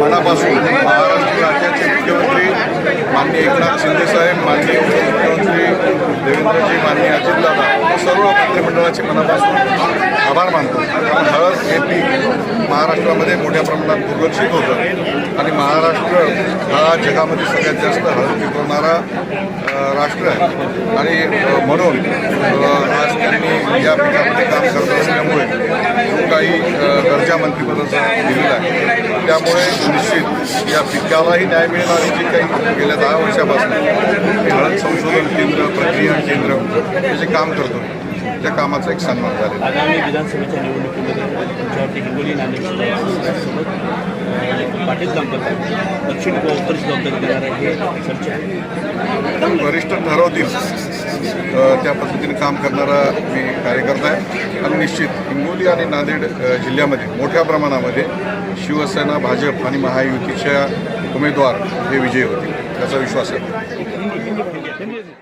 मनापासून महाराष्ट्र राज्याचे मुख्यमंत्री माननीय एकनाथ शिंदेसाहेब माननीय उपमुख्यमंत्री देवेंद्रजी माननीय अजितदादा सर्व मंत्रिमंडळाचे मनापासून आभार मानतो. कारण हळद हे पीक महाराष्ट्रामध्ये मोठ्या प्रमाणात दुर्लक्षित होतं आणि महाराष्ट्र हा जगामध्ये सगळ्यात जास्त हळद पिकवणारा राष्ट्र आहे. आणि म्हणून आज त्यांनी या पिकामध्ये काम करत असल्यामुळे दर्जा मंत्रिपदाचा दिलेला आहे. त्यामुळे निश्चित या पिकालाही न्याय मिळणारी जी काही गेल्या दहा वर्षापासून हळद संशोधन केंद्र प्रक्रिया केंद्र जे काम करतो त्या कामाचा एक सन्मान आहे. आगामी विधानसभेच्या निवडणुकीमध्ये हिंगोली नांदेड पाटील काम करतात. दक्षिण किंवा उत्तर देणार आहे चर्चा वरिष्ठ ठरवतील. त्या पद्धतीने काम करणारा मी कार्यकर्ता आहे. आणि निश्चित हिंगोली आणि नांदेड जिल्ह्यामध्ये मोठ्या प्रमाणामध्ये शिवसेना भाजप आणि महायुतीच्या उमेदवार हे विजयी होतील याचा विश्वास आहे.